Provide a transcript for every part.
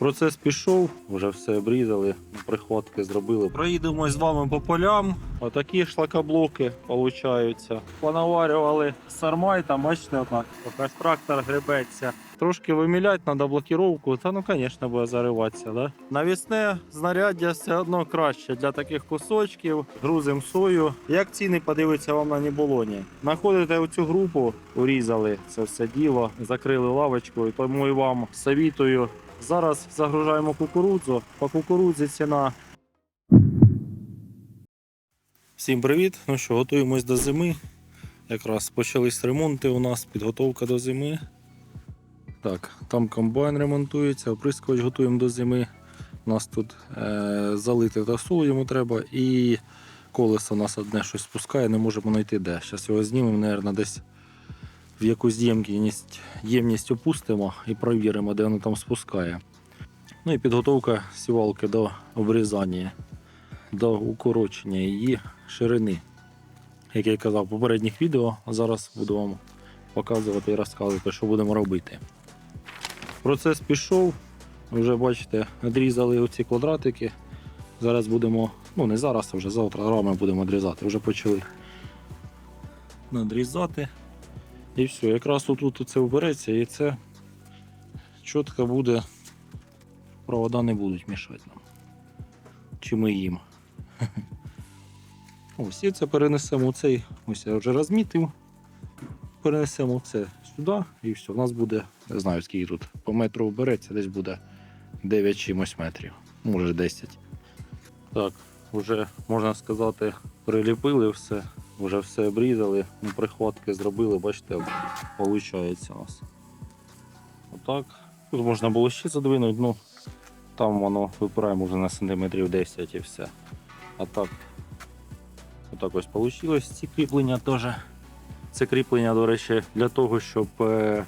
Процес пішов, вже все обрізали, прихватки зробили. Проїдемо з вами по полям. Отакі шлакоблоки получаються. Понаварювали сармай, там бачите, отак. Якась трактор гребеться. Трошки виміляти треба блокіровку, та ну, звісно, буде зариватися. Да? Навісне знаряддя все одно краще для таких кусочків. Грузимо сою. Як ціни подивиться вам на Ніболоні. Знаходите оцю групу, урізали це все діло, закрили лавочкою, тому і вам совітую. Зараз загружаємо кукурудзу. По кукурудзі ціна. Всім привіт! Ну що, готуємось до зими. Якраз почались ремонти у нас, підготовка до зими. Так, там комбайн ремонтується, оприскувач готуємо до зими. У нас тут е, залити тосол йому треба і колесо нас одне щось спускає, не можемо знайти де. Зараз його знімемо, мабуть, десь в якусь ємність, ємність опустимо і провіримо, де воно там спускає. Ну і підготовка сівалки до обрізання, до укорочення її ширини. Як я казав в попередніх відео, зараз буду вам показувати і розказувати, що будемо робити. Процес пішов, вже бачите, відрізали оці квадратики. Зараз будемо, ну не зараз, а вже завтра рами будемо відрізати, вже почали надрізати. І все, якраз отут це вбереться і це чітко буде, провода не будуть мішати нам. Чи ми їм. Ось і це перенесемо у цей, ось я вже розмітив. Перенесемо це сюди і все. У нас буде, не знаю скільки тут, по метру вбереться, десь буде 9 чимось метрів, може 10. Так, вже можна сказати, приліпили все, вже все обрізали, ну, прихватки зробили, бачите, виходить у нас. Отак. Тут можна було ще задвинути, ну там воно випирає може на сантиметрів 10 і все. А так, отак ось вийшло. Ці кріплення теж. Це кріплення, до речі, для того, щоб е,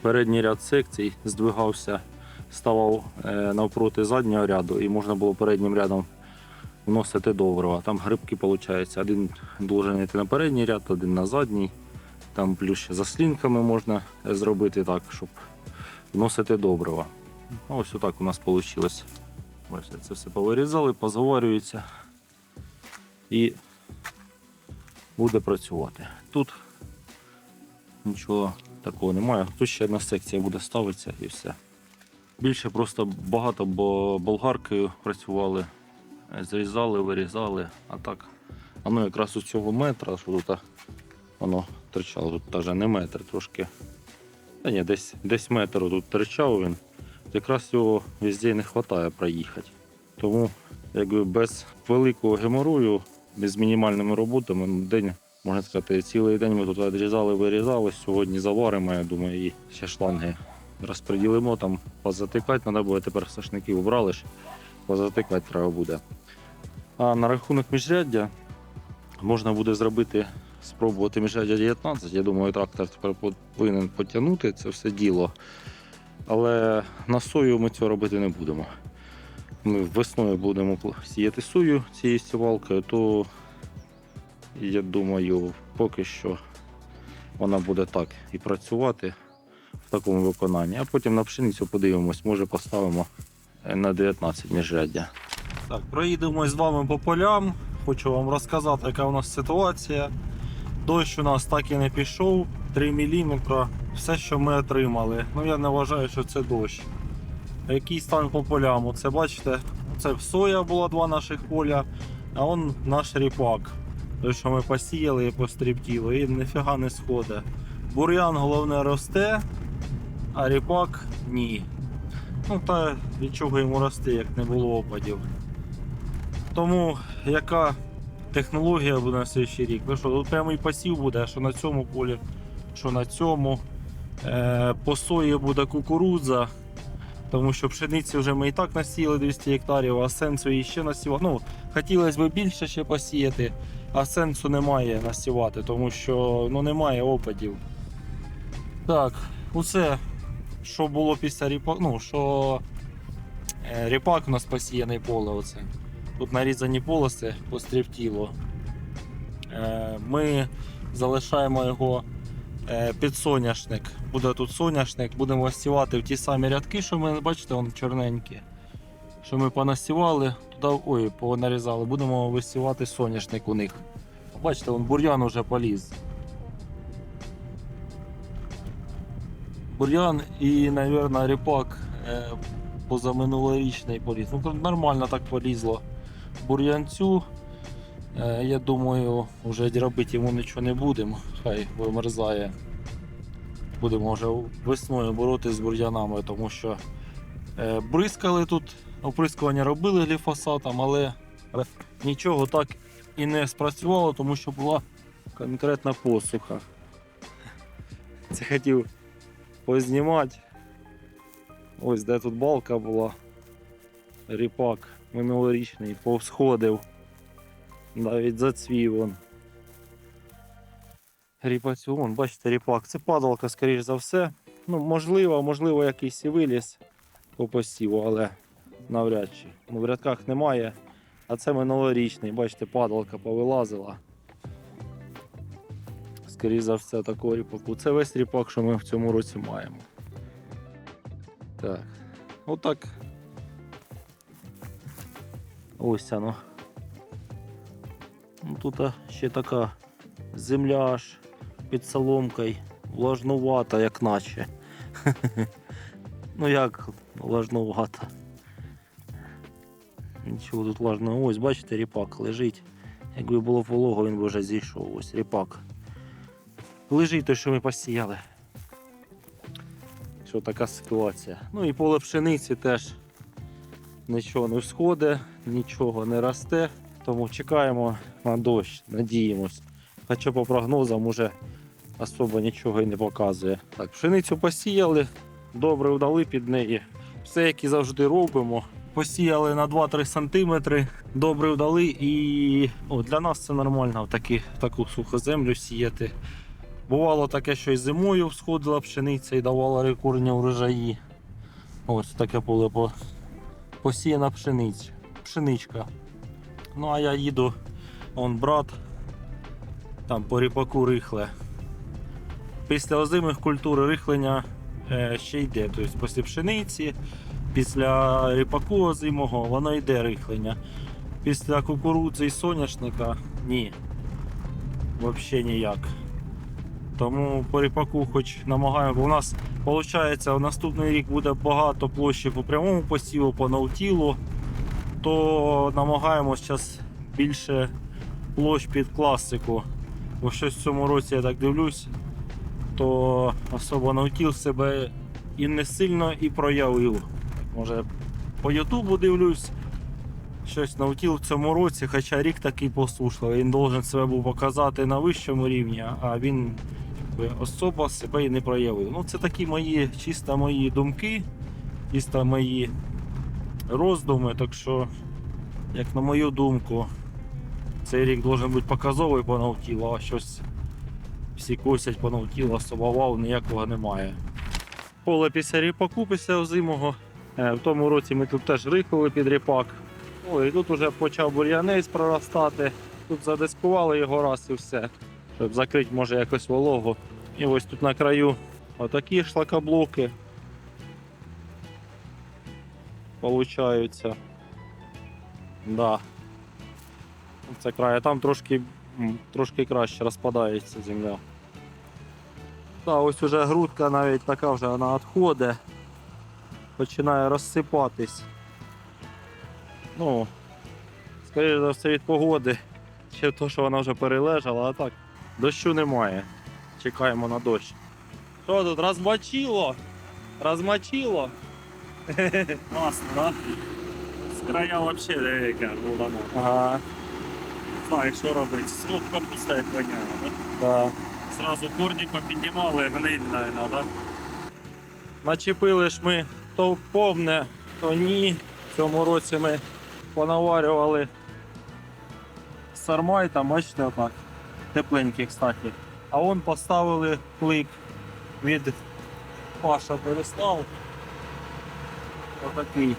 передній ряд секцій здвигався, ставав е, навпроти заднього ряду і можна було переднім рядом вносити добрива. Там грибки, виходить, один должен йти на передній ряд, один на задній. Там плюс ще заслінками можна зробити так, щоб вносити добрива. Ну, Ось отак у нас вийшло. Ось це все повирізали, позаварюється і буде працювати. Тут нічого такого немає. Тут ще одна секція буде ставитися і все. Більше просто багато, бо болгаркою працювали, зрізали, вирізали, а так. А ну якраз у цього метра, що тут воно торчало, тут навіть не метр трошки. Та ні, десь, десь метр тут торчав він. Якраз його везде не вистачає проїхати. Тому якби без великого геморою, без мінімальними роботами, ну, день, можна сказати, цілий день ми тут відрізали, вирізали. Сьогодні заваримо, я думаю, і ще шланги розподілимо, там позатикати треба буде, тепер сашники убрали позатикати треба буде. А на рахунок міжряддя можна буде зробити, спробувати міжряддя 19. Я думаю, трактор тепер повинен потягнути це все діло. Але на сою ми цього робити не будемо. Ми весною будемо сіяти сою цією сівалкою, то я думаю, поки що вона буде так і працювати в такому виконанні. А потім на пшеницю подивимось, може поставимо на 19 міжряддя. Так, проїдемо з вами по полям. Хочу вам розказати, яка у нас ситуація. Дощ у нас так і не пішов, 3 мм. Все, що ми отримали. Ну я не вважаю, що це дощ. Який стан по полям? Оце бачите, це соя була два наших поля, а он наш ріпак. Той, що ми посіяли і постріптіли, і ніфіга не сходить. Бур'ян головне росте, а ріпак ні. Ну та від чого йому рости, як не було опадів. Тому яка технологія буде на слідчий рік? Ну що, тут прямий посів буде, що на цьому полі, що на цьому. Е, по сої буде кукурудза, тому що пшениці вже ми і так насіяли 200 гектарів, а сенсу її ще насівати. Ну, хотілося б більше ще посіяти, а сенсу немає насівати, тому що ну, немає опадів. Так, усе, що було після ріпака, ну, що е, ріпак у нас посіяний поле. Оце. Тут нарізані полоси пострівтіло. Е, ми залишаємо його е, під соняшник. Буде тут соняшник, будемо сівати в ті самі рядки, що ми бачите, вон чорненькі. Що ми понасівали, туди ой, понарізали, будемо висівати соняшник у них. Бачите, вон бур'ян уже поліз. Бур'ян і, мабуть, ріпак е, позаминулорічний поліз. Ну, нормально так полізло. Бур'янцю. Е, я думаю, вже робити йому нічого не будемо. Хай вимерзає. Будемо вже весною боротися з бур'янами, тому що е, бризкали тут, оприскування робили гліфосатом, але нічого так і не спрацювало, тому що була конкретна посуха. Це хотів познімати. Ось де тут балка була. Ріпак минулорічний, повсходив. Навіть зацвів он. Ріпацю, бачите, ріпак. Це падалка, скоріш за все. Ну, можливо, можливо, якийсь і виліз по посіву, але навряд чи. Ну, в рядках немає. А це минулорічний, бачите, падалка повилазила. Скоріше за все, такого ріпаку. Це весь ріпак, що ми в цьому році маємо. Так. Отак. Ось воно. Ну, тут а, ще така земля аж під соломкою, влажнувата, як наче. ну як влажнувата. Нічого тут влажного. Ось, бачите, ріпак лежить. Якби було волого, він би вже зійшов. Ось ріпак. Лежить той, що ми посіяли. Що така ситуація. Ну і поле пшениці теж нічого не всходить, нічого не росте. Тому чекаємо на дощ, надіємось. Хоча по прогнозам уже особо нічого і не показує. Так, пшеницю посіяли, добре вдали під неї. Все, як і завжди робимо. Посіяли на 2-3 см, добре вдали і ну, для нас це нормально в, такі, в таку суху землю сіяти. Бувало таке, що і зимою всходила пшениця і давала рекордні урожаї. Ось таке поле по- посіяна пшениця. Пшеничка. Ну а я їду, он брат, там по ріпаку рихле. Після озимих культур рихлення е, ще йде. Тобто після пшениці, після ріпаку озимого воно йде рихлення. Після кукурудзи і соняшника ні. Взагалі ніяк. Тому по ріпаку хоч намагаємо, бо у нас виходить в наступний рік буде багато площі по прямому посіву, по наутілу, то намагаємось зараз більше площ під класику. Бо щось в цьому році я так дивлюсь, то особо наутіл себе і не сильно і проявив. Може по Ютубу дивлюсь, щось наутіл в цьому році, хоча рік такий посушливий. Він должен себе був показати на вищому рівні, а він якби, особо себе і не проявив. Ну, це такі мої чисто мої думки, чисто мої роздуми. Так що, як на мою думку, цей рік должен бути показовий по наутілу, а щось всі косять по наутілу, особо вау ніякого немає. Поле після ріпаку, після озимого. Е, В тому році ми тут теж рихали під ріпак. І тут вже почав бур'янець проростати. Тут задискували його раз і все, щоб закрити може якось вологу. І ось тут на краю отакі шлакоблоки получаються. Да. Це край, а там трошки, трошки краще розпадається земля. Да, ось уже грудка навіть така вже вона відходить, починає розсипатись. Ну, скоріше за все від погоди, чи то, що вона вже перележала, а так, дощу немає. Чекаємо на дощ. Що тут, розмочило? Розмочило? Класно, да? З края взагалі яка була. Ага, Знаю, що робити. Срок капуста як воняє, да? да. Зразу корні попіднімали, гниль, наверное, да? Начепили ж ми то повне, то ні. В цьому році ми понаварювали сармай, там, бачите, отак. Тепленький, кстати. А он поставили клик від Паша перестав. Отакий.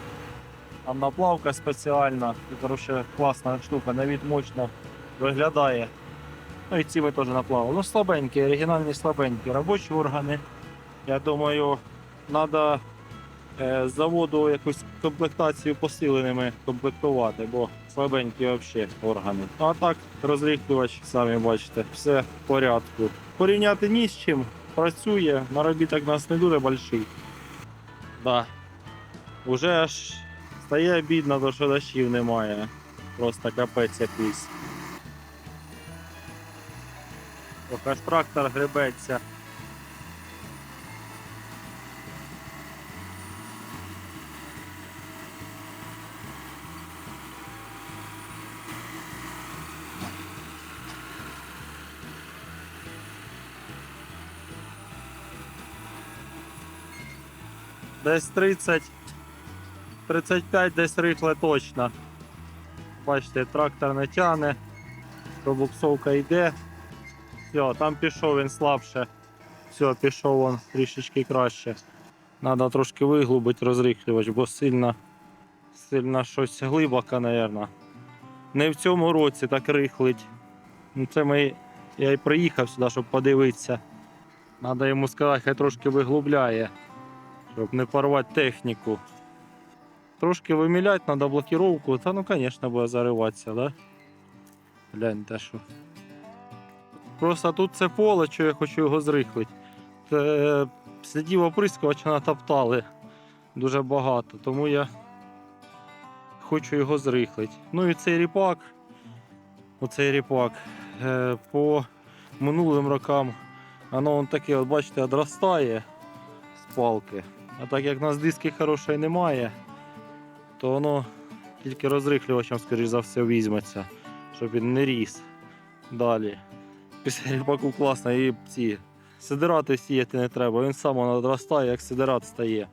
Там наплавка спеціальна. Коротше, класна штука, на від мощно виглядає. Ну і ці ми теж наплавали. Ну, слабенькі, оригінальні слабенькі. Робочі органи. Я думаю, треба з заводу якусь комплектацію посиленими комплектувати, бо слабенькі взагалі органи. А так, розріхлювач, самі бачите, все в порядку. Порівняти ні з чим, працює, наробіток у нас не дуже больший. Да. Уже аж стає бідно, то що дощів немає. Просто капець якийсь. Ох, аж трактор гребеться. Десь 30, 35 десь рихле точно. Бачите, трактор не тяне, пробуксовка йде. Все, там пішов він слабше. Все, пішов він трішечки краще. Треба трошки виглубити розрихлювач, бо сильно, сильно щось глибоко, мабуть. Не в цьому році так рихлить. Ну, це ми, я і приїхав сюди, щоб подивитися. Треба йому сказати, хай трошки виглубляє, щоб не порвати техніку. Трошки виміляти, треба блокировку. Та ну, звісно, буде зариватися, да? Гляньте що. Просто тут це поле, що я хочу його зрихлити. Слідів оприскувача натоптали дуже багато, тому я хочу його зрихлити. Ну і цей ріпак, оцей ріпак, е, по минулим рокам, воно он таке, от бачите, одростає з палки. А так як у нас диски хорошої немає, то воно тільки розрихлювачем, скоріш за все, візьметься, щоб він не ріс далі. Після ріпаку класно і ці сидирати сіяти не треба, він сам надростає, як сидират стає.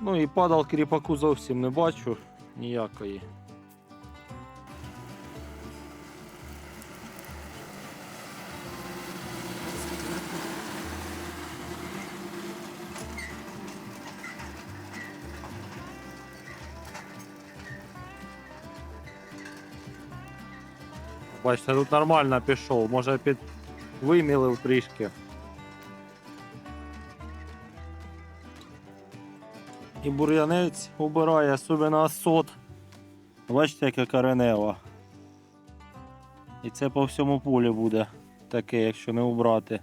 Ну і падалки ріпаку зовсім не бачу ніякої. Бачите, тут нормально пішов, може під вимілив трішки. І бур'янець убирає, особливо асот. Бачите, яке коренево. І це по всьому полі буде таке, якщо не убрати.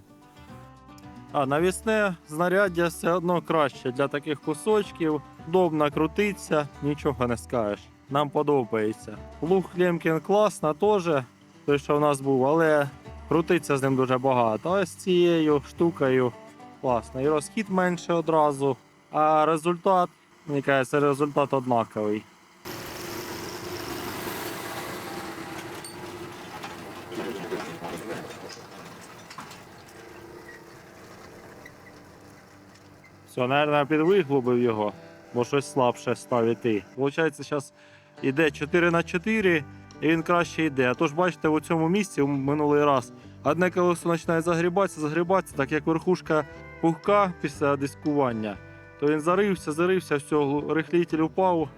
А навісне знаряддя все одно краще для таких кусочків. Удобно крутиться, нічого не скажеш. Нам подобається. Лук Лемкін класно теж, той, що в нас був, але крутиться з ним дуже багато. А з цією штукою класно. І розхід менше одразу. А результат, мені кажеться, результат однаковий. Все, наверное, підвиглубив його, бо щось слабше став іти. Получається, зараз йде 4 на 4 і він краще йде. А то ж бачите, у цьому місці в минулий раз одне колесо починає загрібатися, загрібатися, так як верхушка пухка після дискування, то він зарився, зарився, все, рихлитель упав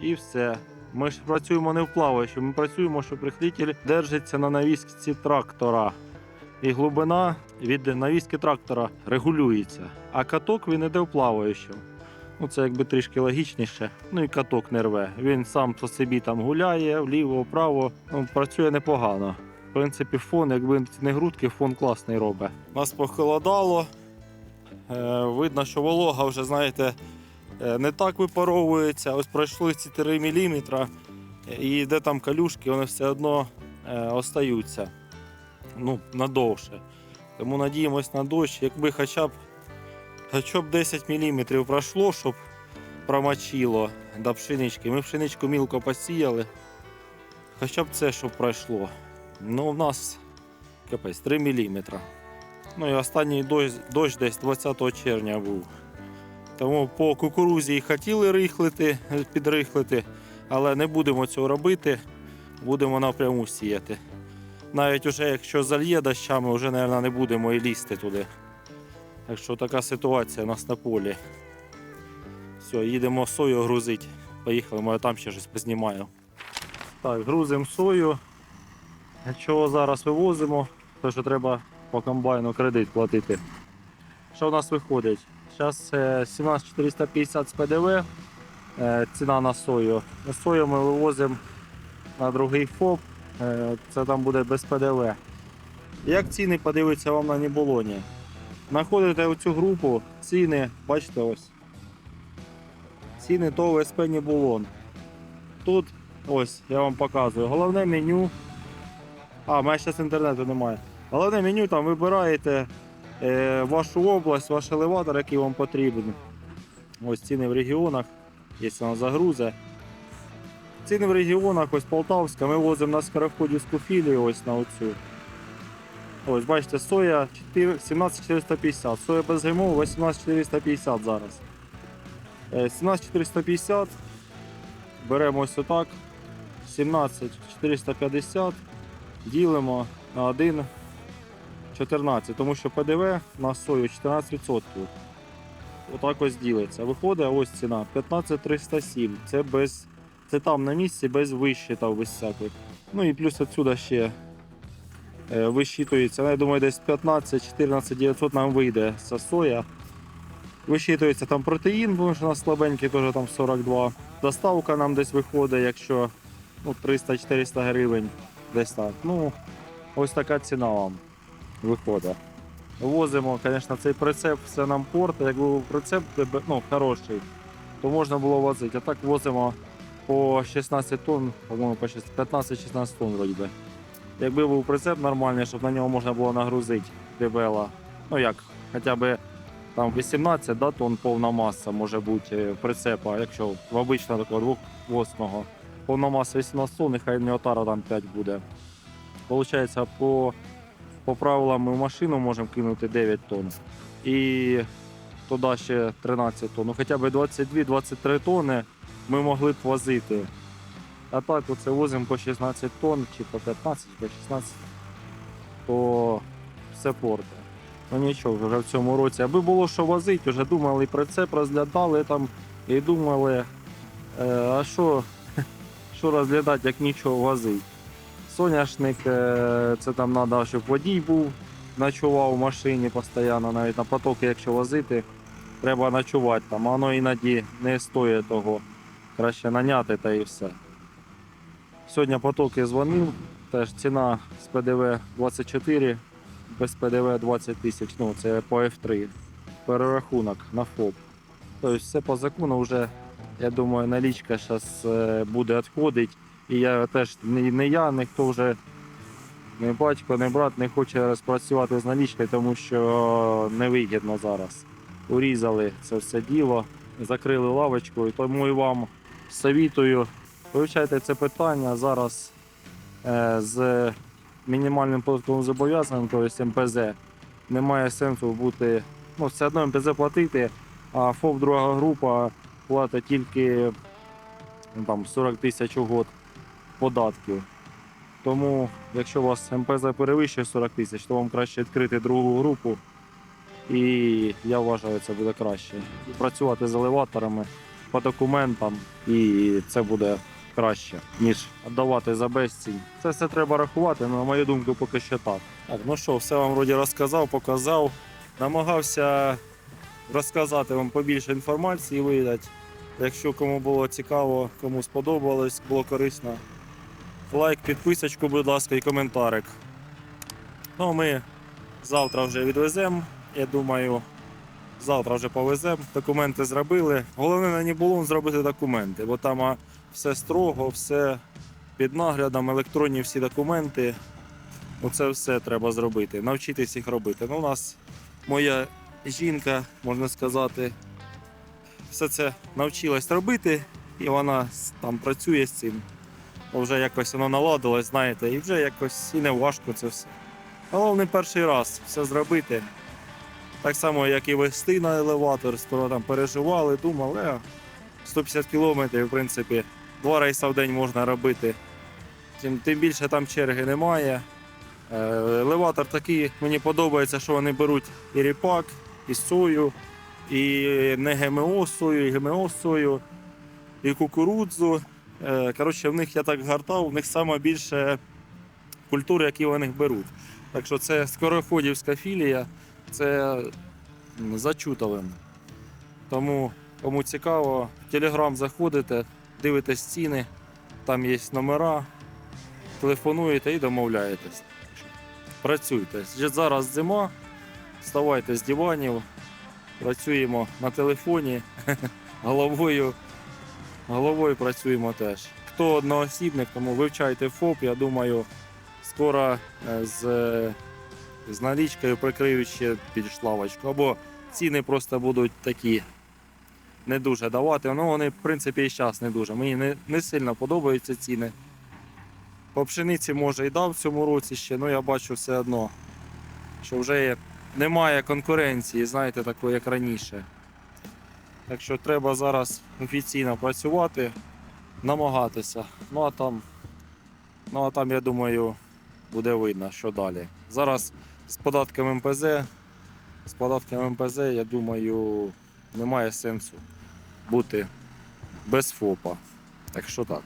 і все. Ми ж працюємо не в плаваючи, ми працюємо, щоб рихлитель держиться на навісці трактора. І глибина від навіски трактора регулюється. А каток він іде в плаваючому. Ну, це якби трішки логічніше. Ну і каток не рве. Він сам по собі там гуляє, вліво, вправо. Ну, працює непогано. В принципі, фон, якби не грудки, фон класний робить. Нас похолодало. Е, видно, що волога вже, знаєте, е, не так випаровується. Ось пройшли ці 3 мм, і де там калюшки, вони все одно е, остаються. Ну, надовше. Тому надіємось на дощ, якби хоча б Хоча б 10 мм пройшло, щоб промочило до пшенички. Ми пшеничку мілко посіяли. Хоча б це, щоб пройшло. Ну, у нас капець 3 мм. Ну і останній дощ, дощ десь 20 червня був. Тому по кукурузі і хотіли рихлити, підрихлити, але не будемо цього робити, будемо напряму сіяти. Навіть уже якщо зальє дощами, вже, мабуть, не будемо і лізти туди. Так що така ситуація у нас на полі. Все, їдемо сою грузити. Поїхали, може там ще щось познімаю. Так, грузимо сою. Чого зараз вивозимо? тому що треба по комбайну кредит платити. Що в нас виходить? Зараз 17450 з ПДВ, е, ціна на сою. Сою ми вивозимо на другий ФОП, е, це там буде без ПДВ. Як ціни подивитися вам на Ніболоні? Знаходите оцю групу, ціни, бачите ось. Ціни ТОВ СП Нібулон. Тут ось я вам показую. Головне меню. А, в мене зараз інтернету немає. Головне меню там вибираєте е, вашу область, ваш елеватор, який вам потрібен. Ось ціни в регіонах, якщо вона загрузе. Ціни в регіонах, ось Полтавська, ми возимо на скороході з ось на оцю. Ось, бачите, соя 4 17450, соя без ГМО 18450 зараз. Е, 17450 беремо ось отак. 17450 ділимо на 1 14, тому що ПДВ на сою 14%. Отак ось ділиться. Виходить ось ціна 15307. Це без. Це там на місці без вищитав, без всяких. Ну і плюс отсюда ще е, вищитується. Ну, Я думаю, десь 15-14 900 нам вийде ця соя. Вищитується там протеїн, бо у нас слабенький, теж там 42. Доставка нам десь виходить, якщо ну, 300-400 гривень. Десь так. Ну, ось така ціна вам виходить. Возимо, звісно, цей прицеп все нам порт. Якби був прицеп ну, хороший, то можна було возити. А так возимо по 16 тонн, по-моєму, по 15-16 тонн вроді би. Якби був прицеп нормальний, щоб на нього можна було нагрузити дебела. Ну як, хоча б там 18 да, тонн повна маса може бути е, прицепа, якщо в обичного такого двохвосного. Повна маса 18 тонн, нехай не отара там 5 буде. Получається, по, по правилам ми в машину можемо кинути 9 тонн. І туди ще 13 тонн. Ну хоча б 22-23 тонни ми могли б возити. А так оце возимо по 16 тонн, чи по 15, по 16, то все порте. Ну нічого, вже в цьому році. Аби було що возити, вже думали прицеп, розглядали там і думали, е, а що, що розглядати, як нічого возити. Соняшник, е, це там треба, щоб водій був, ночував в машині постійно, навіть на потоки, якщо возити, треба ночувати там, воно іноді не стоїть того. Краще наняти та і все. Сьогодні потоки дзвонив, теж ціна з ПДВ 24, без ПДВ 20 тисяч, ну це по F3. Перерахунок на ФОП. Тобто все по закону вже, я думаю, налічка зараз буде відходити. І я теж не, я, ніхто вже, не батько, не брат не хоче розпрацювати з налічкою, тому що невигідно зараз. Урізали це все діло, закрили лавочку, тому і вам совітую. Вивчайте це питання зараз е, з мінімальним податковим зобов'язанням, тобто МПЗ. Немає сенсу бути, ну, все одно МПЗ платити, а ФОП друга група платить тільки ну, там, 40 тисяч у год податків. Тому, якщо у вас МПЗ перевищує 40 тисяч, то вам краще відкрити другу групу. І я вважаю, це буде краще. Працювати з елеваторами по документам, і це буде краще, ніж віддавати за безцінь. Це все треба рахувати, але на мою думку, поки що так. Так, ну що, все вам вроді розказав, показав. Намагався розказати вам побільше інформації видати. Якщо кому було цікаво, кому сподобалось, було корисно. Лайк, підписочку, будь ласка, і коментарик. Ну, ми завтра вже відвеземо. Я думаю, завтра вже повеземо. Документи зробили. Головне на Нібулон зробити документи, бо там все строго, все під наглядом, електронні всі документи. Оце все треба зробити. Навчитись їх робити. Ну, у нас моя жінка, можна сказати, все це навчилась робити, і вона там працює з цим. Бо Вже якось воно наладилось, знаєте, і вже якось і не важко це все. Головне перший раз все зробити. Так само, як і вести на елеватор, скоро там переживали, думали, 150 кілометрів, в принципі, два рейси в день можна робити. Тим, тим більше там черги немає. Е, Елеватор такий, мені подобається, що вони беруть і ріпак, і сою, і не ГМО сою, і ГМО сою, і кукурудзу. Е, Коротше, в них я так гартав, в них саме більше культур, які вони беруть. Так що це скороходівська філія, це м, за Чутовим. Тому кому цікаво, в Телеграм заходите, дивитесь ціни, там є номера, телефонуєте і домовляєтесь. Працюйте. Зараз зима, вставайте з диванів, працюємо на телефоні, головою, головою працюємо теж. Хто одноосібник, тому вивчайте ФОП, я думаю, скоро е, з, з налічкою прикриють ще шлавочку. Або ціни просто будуть такі не дуже давати. Ну, вони, в принципі, і зараз не дуже. Мені не, не сильно подобаються ціни. По пшениці може і дав в цьому році ще, але я бачу все одно, що вже немає конкуренції, знаєте, такої, як раніше. Так що треба зараз офіційно працювати, намагатися. Ну а там, ну, а там, я думаю, буде видно, що далі. Зараз з податками МПЗ, з податками МПЗ, я думаю, немає сенсу бути без ФОПа. Так що так.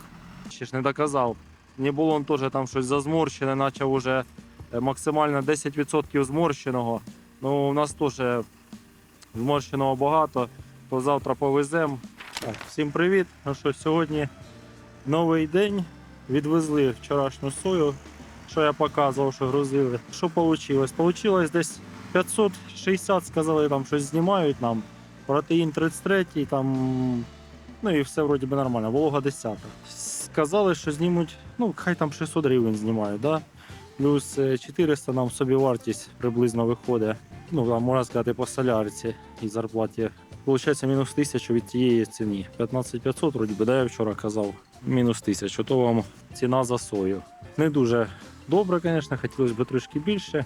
Ще ж не доказав. Не було он теж там щось зазморщене, почав уже е, максимально 10% зморщеного. Ну, у нас теж зморщеного багато, то завтра повеземо. Всім привіт. Ну що, сьогодні новий день. Відвезли вчорашню сою, що я показував, що грузили. Що вийшло? Получилось десь 560, сказали, там щось знімають нам. Протеїн 33, там, ну і все вроді би нормально, волога 10. Сказали, що знімуть, ну, хай там 600 гривень знімають, да? плюс е, 400 нам собі вартість приблизно виходить. Ну, там, можна сказати, по солярці і зарплаті. Получається мінус 1000 від тієї ціни. 15500, вроді би, да, я вчора казав. Мінус 1000, то вам ціна за сою. Не дуже добре, звісно, хотілося б трошки більше.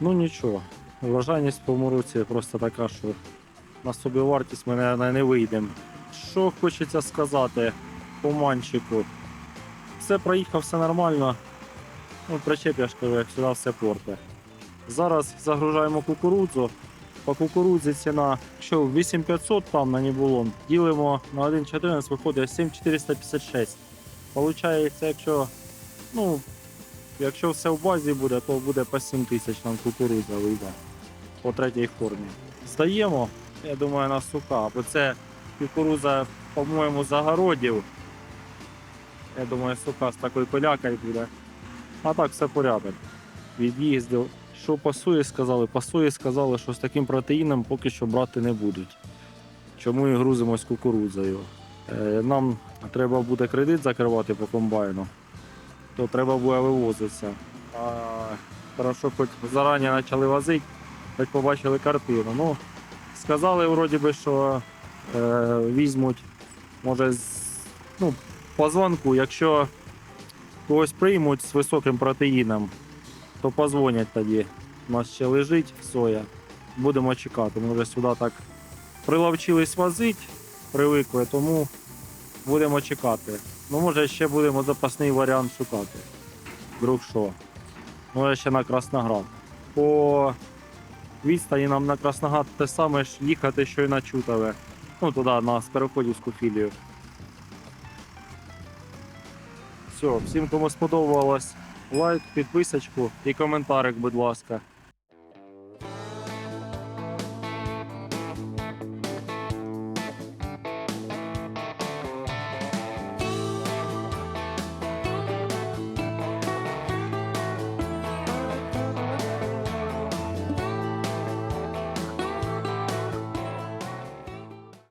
Ну нічого. Врожайність в цьому році просто така, що на собі вартість ми наверное, не вийдемо. Що хочеться сказати по манчику. Все проїхав, все нормально. Ну, причеп, як сюди все порте. Зараз загружаємо кукурудзу. По кукурудзі ціна, що 8500 там на Нібулон, ділимо на 1,14, виходить 7456. Получається, якщо, ну, якщо все в базі буде, то буде по 7 тисяч нам кукурудза вийде по третій формі. Здаємо, я думаю, на сука, бо це кукурудза, по-моєму, загородів. Я думаю, сука з такою полякою буде. А так все порядок. Від'їздив. Що сої сказали? Сої сказали, що з таким протеїном поки що брати не будуть. Чому і грузимось кукурудзою. Е, Нам треба буде кредит закривати по комбайну, то треба буде вивозитися. А, хорошо, хоч зарані почали возити, хоч побачили картину. Ну, сказали, вроді би, що е, візьмуть, може, з, ну, по дзвонку, якщо когось приймуть з високим протеїном, то позвонять тоді. У нас ще лежить соя. Будемо чекати. Ми вже сюди так приловчились возити, привикли, тому будемо чекати. Ну, може, ще будемо запасний варіант шукати. Вдруг що. Може ще на Красноград. По відстані нам на Красноград те саме ж їхати, що й на Чутове. Ну, туди, на Скороходівську філію. Все, всім, кому сподобалось, лайк, підписочку і коментарик, будь ласка.